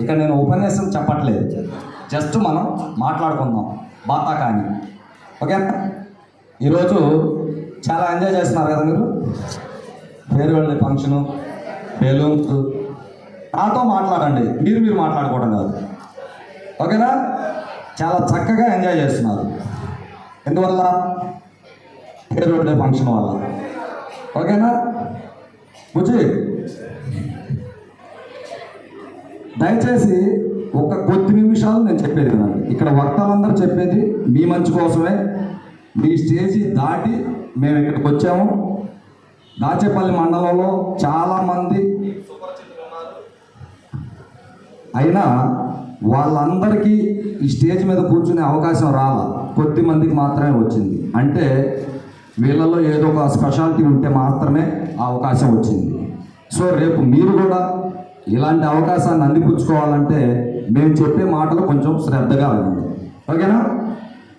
ఇక నేను ఉపన్యాసం చెప్పట్లేదు. జస్ట్ మనం మాట్లాడుకుందాం. బాతా కానీ. ఓకే? ఈరోజు చాలా ఎంజాయ్ చేస్తున్నారు కదా మీరు? ఫేర్వెల్ ఫంక్షను బెలూన్స్ నాతో మాట్లాడండి. మీరు మీరు మాట్లాడుకోవడం కాదు. ఓకేనా? చాలా చక్కగా ఎంజాయ్ చేస్తున్నారు. ఎందువల్ల? ఫేర్వెల్ డే ఫంక్షన్ వల్ల. ఓకేనా? బుజ్జి దయచేసి ఒక కొద్ది నిమిషాలు నేను చెప్పేది వినండి. ఇక్కడ వక్తలందరూ చెప్పేది మీ మంచి కోసమే. మీ స్టేజీ దాటి మేము ఇక్కడికి వచ్చాము. దాచేపల్లి మండలంలో చాలామంది అయినా వాళ్ళందరికీ ఈ స్టేజ్ మీద కూర్చునే అవకాశం రాల. కొద్ది మందికి మాత్రమే వచ్చింది. అంటే వీళ్ళలో ఏదో ఒక స్పెషాలిటీ ఉంటే మాత్రమే ఆ అవకాశం వచ్చింది. సో రేపు మీరు కూడా ఇలాంటి అవకాశాన్ని అందిపుచ్చుకోవాలంటే మేము చెప్పే మాటలు కొంచెం శ్రద్ధగా వినండి. ఓకేనా?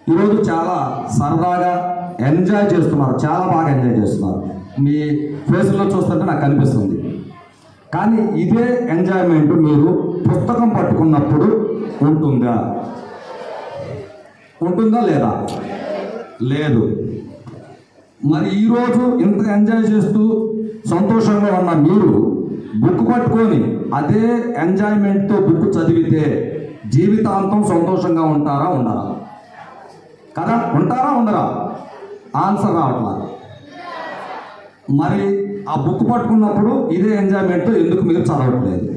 ఈరోజు చాలా సరదాగా ఎంజాయ్ చేస్తున్నారు. చాలా బాగా ఎంజాయ్ చేస్తున్నారు. మీ ఫేస్లో చూస్తుంటే నాకు కనిపిస్తుంది కానీ ఇదే ఎంజాయ్మెంట్ మీరు పుస్తకం పట్టుకున్నప్పుడు ఉంటుందా? ఉంటుందా లేదా? లేదు. మరి ఈరోజు ఇంత ఎంజాయ్ చేస్తూ సంతోషంగా ఉన్న మీరు బుక్ పట్టుకొని అదే ఎంజాయ్మెంట్తో బుక్ చదివితే జీవితాంతం సంతోషంగా ఉంటారా ఉండరా? కదా? ఉంటారా ఉండరా? ఆన్సర్ రావట్లా. మరి ఆ బుక్ పట్టుకున్నప్పుడు ఇదే ఎంజాయ్మెంట్ ఎందుకు మీరు చదవట్లేదు?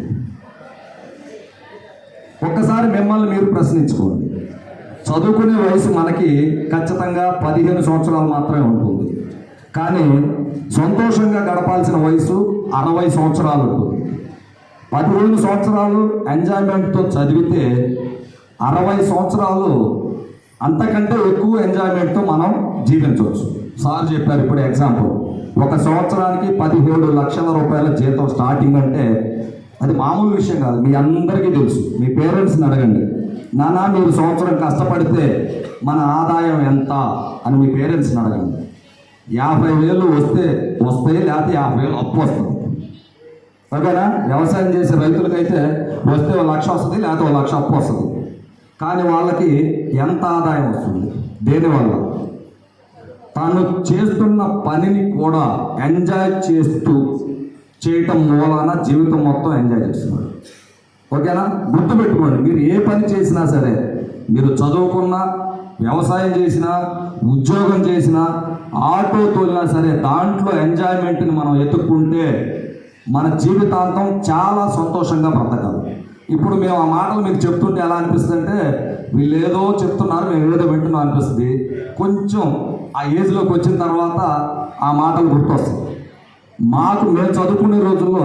ఒక్కసారి మిమ్మల్ని మీరు ప్రశ్నించుకోండి. చదువుకునే వయసు మనకి ఖచ్చితంగా పదిహేను సంవత్సరాలు మాత్రమే ఉంటుంది. కానీ సంతోషంగా గడపాల్సిన వయసు అరవై సంవత్సరాలు ఉంటుంది. పదిహేను సంవత్సరాలు ఎంజాయ్మెంట్తో చదివితే అరవై సంవత్సరాలు అంతకంటే ఎక్కువ ఎంజాయ్మెంట్తో మనం జీవించవచ్చు. సార్ చెప్పారు ఇప్పుడు ఎగ్జాంపుల్. ఒక సంవత్సరానికి పదిహేడు లక్షల రూపాయల జీతం స్టార్టింగ్ అంటే అది మామూలు విషయం కాదు. మీ అందరికీ తెలుసు. మీ పేరెంట్స్ని అడగండి. నానా మీరు సంవత్సరం కష్టపడితే మన ఆదాయం ఎంత? అని మీ పేరెంట్స్ని అడగండి. యాభై వేలు వస్తే వస్తే లేకపోతే యాభై వేలు అప్పు వస్తుంది. ఓకేనా? వ్యవసాయం చేసే రైతులకైతే వస్తే ఒక లక్ష వస్తుంది లేకపోతే ఒక లక్ష అప్పు వస్తుంది. కానీ వాళ్ళకి ఎంత ఆదాయం వస్తుంది? దేనివల్ల? తాను చేస్తున్న పనిని కూడా ఎంజాయ్ చేస్తూ చేయటం మూలాన జీవితం మొత్తం ఎంజాయ్ చేస్తున్నాడు. ఓకేనా? గుర్తుపెట్టుకోండి మీరు ఏ పని చేసినా సరే మీరు చదువుకున్నా వ్యవసాయం చేసినా ఉద్యోగం చేసినా ఆటో తోలినా సరే దాంట్లో ఎంజాయ్మెంట్ని మనం ఎత్తుక్కుంటే మన జీవితాంతం చాలా సంతోషంగా బ్రతకాలి. ఇప్పుడు మేము ఆ మాటలు మీకు చెప్తుంటే ఎలా అనిపిస్తుంది అంటే వీళ్ళు ఏదో చెప్తున్నారు మేము ఏదో వింటున్నాం అనిపిస్తుంది. కొంచెం ఆ ఏజ్లోకి వచ్చిన తర్వాత ఆ మాటలు గుర్తొస్తాయి. మాకు మేము చదువుకునే రోజుల్లో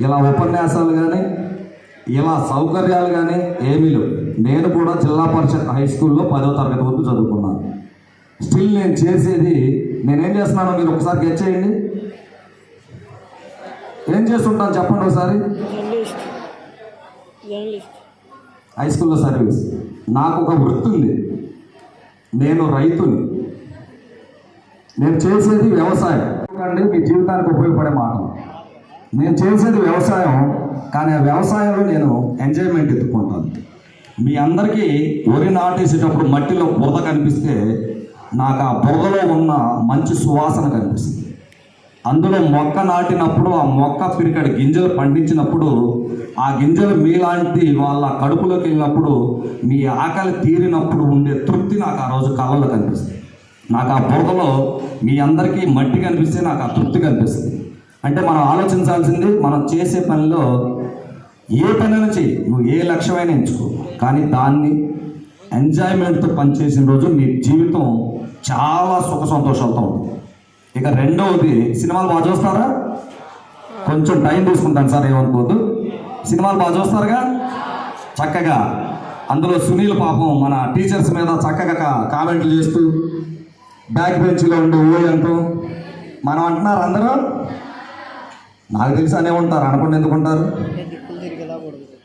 ఇలా ఉపన్యాసాలు కానీ ఇలా సౌకర్యాలు కానీ ఏమీ లేవు. నేను కూడా జిల్లా పరిషత్ హై స్కూల్లో పదో తరగతి వరకు చదువుకున్నాను. స్టిల్ నేను చేసేది నేనేం చేస్తున్నానో మీరు ఒకసారి గెట్ చేయండి. ఏం చేస్తుంటాను చెప్పండి ఒకసారి? హై స్కూల్లో సర్వీస్. నాకు ఒక వృత్తి ఉంది. నేను రైతుని. నేను చేసేది వ్యవసాయం. మీ జీవితానికి ఉపయోగపడే మాటలు. నేను చేసేది వ్యవసాయం కానీ ఆ వ్యవసాయంలో నేను ఎంజాయ్మెంట్ ఎత్తుకుంటాను. మీ అందరికీ వరి నాటేసేటప్పుడు మట్టిలో బురద కనిపిస్తే నాకు ఆ బురదలో ఉన్న మంచి సువాసన కనిపిస్తుంది. అందులో మొక్క నాటినప్పుడు ఆ మొక్క పిరికడి గింజలు పండించినప్పుడు ఆ గింజలు మీలాంటి వాళ్ళ కడుపులోకి వెళ్ళినప్పుడు మీ ఆకలి తీరినప్పుడు ఉండే తృప్తి నాకు ఆ రోజు కళ్ళలో కనిపిస్తుంది. నాకు ఆ బురదలో మీ అందరికీ మట్టి కనిపిస్తే నాకు ఆ తృప్తి కనిపిస్తుంది. అంటే మనం ఆలోచించాల్సింది మనం చేసే పనిలో ఏ పనైనా చేయి నువ్వు ఏ లక్ష్యమైనా ఎంచుకో. కానీ దాన్ని ఎంజాయ్మెంట్తో పనిచేసిన రోజు మీ జీవితం చాలా సుఖ సంతోషాలతో ఉంటుంది. ఇక రెండవది సినిమాలు బాగా చూస్తారా? కొంచెం టైం తీసుకుంటాను సార్ ఏమనుకోవద్దు. సినిమాలు బాగా చూస్తారుగా? చక్కగా. అందులో సునీల్ పాపం మన టీచర్స్ మీద చక్కగా కామెంట్లు చేస్తూ బ్యాక్ బెంచ్లో ఉండే ఓయ్ అంటూ మనం అంటున్నారు అందరూ? నాకు తెలిసి అనే ఉంటారు అనకుండా ఎందుకు ఉంటారు?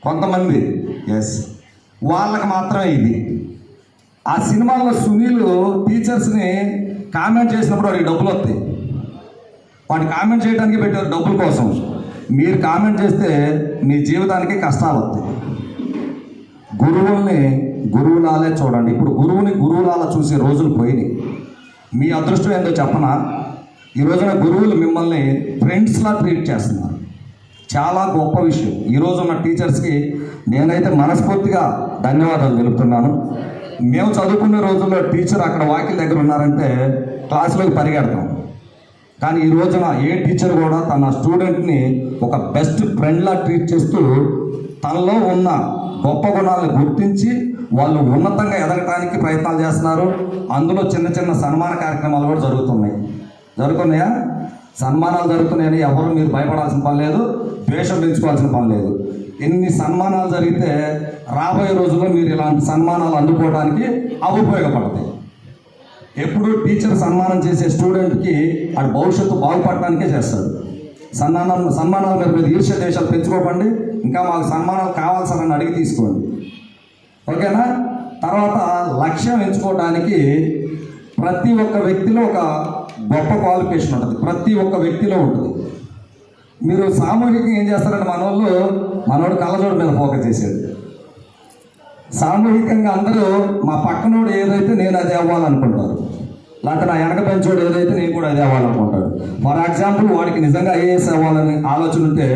కొంతమంది. ఎస్ వాళ్ళకి మాత్రమే ఇది. ఆ సినిమాలో సునీల్ టీచర్స్ని కామెంట్ చేసినప్పుడు వాడికి డబ్బులు వస్తాయి. వాడు కామెంట్ చేయడానికి పెట్టారు డబ్బుల కోసం. మీరు కామెంట్ చేస్తే మీ జీవితానికి కష్టాలు వస్తాయి. గురువుల్ని గురువులాలే చూడండి. ఇప్పుడు గురువుని గురువులాల చూసే రోజులు పోయినాయి. మీ అదృష్టం ఏందో చెప్పనా? ఈ రోజున గురువులు మిమ్మల్ని ఫ్రెండ్స్లా ట్రీట్ చేస్తున్నారు. చాలా గొప్ప విషయం. ఈ ఉన్న టీచర్స్కి నేనైతే మనస్ఫూర్తిగా ధన్యవాదాలు తెలుపుతున్నాను. మేము చదువుకునే రోజుల్లో టీచర్ అక్కడ వాకిల్ దగ్గర ఉన్నారంటే క్లాసులోకి పరిగెడతాం. కానీ ఈ రోజున ఏ టీచర్ కూడా తన స్టూడెంట్ని ఒక బెస్ట్ ఫ్రెండ్లా ట్రీట్ చేస్తూ తనలో ఉన్న గొప్ప గుణాలను గుర్తించి వాళ్ళు ఉన్నతంగా ఎదగటానికి ప్రయత్నాలు చేస్తున్నారు. అందులో చిన్న చిన్న సన్మాన కార్యక్రమాలు కూడా జరుగుతున్నాయి. జరుగుతున్నాయా? సన్మానాలు జరుగుతున్నాయని ఎవరు మీరు భయపడాల్సిన పని లేదు. ద్వేషం పెంచుకోవాల్సిన పని లేదు. ఎన్ని సన్మానాలు జరిగితే రాబోయే రోజుల్లో మీరు ఇలాంటి సన్మానాలు అందుకోవడానికి అవి ఉపయోగపడతాయి. ఎప్పుడు టీచర్ సన్మానం చేసే స్టూడెంట్కి వాడి భవిష్యత్తు బాగుపడటానికే చేస్తాడు. సన్మానం సన్మానాల మీద మీరు ఈర్ష్య దేశాలు పెంచుకోకండి. ఇంకా మాకు సన్మానాలు కావాల్సిన అడిగి తీసుకోండి. ఓకేనా? తర్వాత లక్ష్యం ఎంచుకోవడానికి ప్రతి ఒక్క వ్యక్తిలో ఒక గొప్ప క్వాలిఫికేషన్ ఉంటుంది. ప్రతి ఒక్క వ్యక్తిలో ఉంటుంది. మీరు సామూహికంగా ఏం చేస్తారంటే మనవాళ్ళు మనోడు కళ్ళజోడు మీద ఫోకస్ చేసేది సామూహికంగా అందరూ మా పక్కనోడు ఏదైతే నేను అది అవ్వాలనుకుంటారు లేకపోతే నా వెనక పెంచోడు ఏదైతే నేను కూడా అది అవ్వాలనుకుంటాడు ఫర్ ఎగ్జాంపుల్ వాడికి నిజంగా ఐఏఎస్ అవ్వాలని ఆలోచన ఉంటే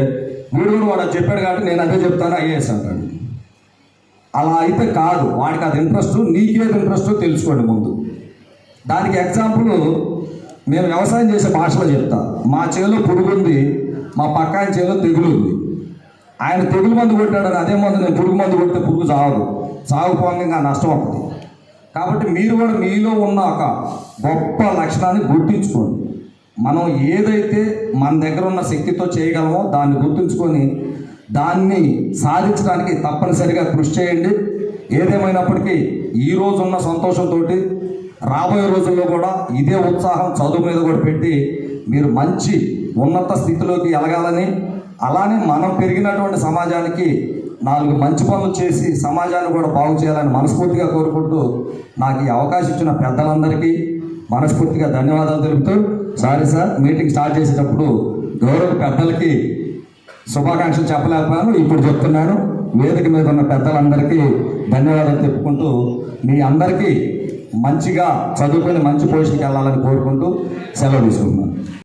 వీడు కూడా వాడు అది చెప్పాడు కాబట్టి నేను అదే చెప్తాను ఐఏఎస్ అంటాడు. అలా అయితే కాదు వాడికి అది ఇంట్రెస్ట్ నీకేది ఇంట్రెస్ట్ తెలుసుకోండి ముందు. దానికి ఎగ్జాంపుల్ మేము వ్యవసాయం చేసే భాషలో చెప్తా. మా చేలో పురుగు ఉంది మా పక్క ఆయన చేలో తెగులు ఉంది ఆయన తెగులు మందు కొట్టాడని అదే మందు నేను పురుగు మందు కొడితే పురుగు చావదు. సాగుపోగా నష్టం అవుతుంది. కాబట్టి మీరు కూడా మీలో ఉన్న ఒక గొప్ప లక్షణాన్ని గుర్తించుకోండి. మనం ఏదైతే మన దగ్గర ఉన్న శక్తితో చేయగలమో దాన్ని గుర్తుంచుకొని దాన్ని సాధించడానికి తప్పనిసరిగా కృషి చేయండి. ఏదేమైనప్పటికీ ఈ రోజు ఉన్న సంతోషంతో రాబోయే రోజుల్లో కూడా ఇదే ఉత్సాహం చదువు మీద కూడా పెట్టి మీరు మంచి ఉన్నత స్థితిలోకి ఎలగాలని అలానే మనం పెరిగినటువంటి సమాజానికి నాలుగు మంచి పనులు చేసి సమాజాన్ని కూడా బాగు చేయాలని మనస్ఫూర్తిగా కోరుకుంటూ నాకు ఈ అవకాశం ఇచ్చిన పెద్దలందరికీ మనస్ఫూర్తిగా ధన్యవాదాలు తెలుపుతూ సారీ సార్ మీటింగ్ స్టార్ట్ చేసేటప్పుడు గౌరవ పెద్దలకి శుభాకాంక్షలు చెప్పలేకపోయాను ఇప్పుడు చెప్తున్నాను. వేదిక మీద ఉన్న పెద్దలందరికీ ధన్యవాదాలు చెప్పుకుంటూ మీ అందరికీ మంచిగా చదువుకొని మంచి పొజిషన్కి వెళ్ళాలని కోరుకుంటూ సెలవు తీసుకుంటున్నాను.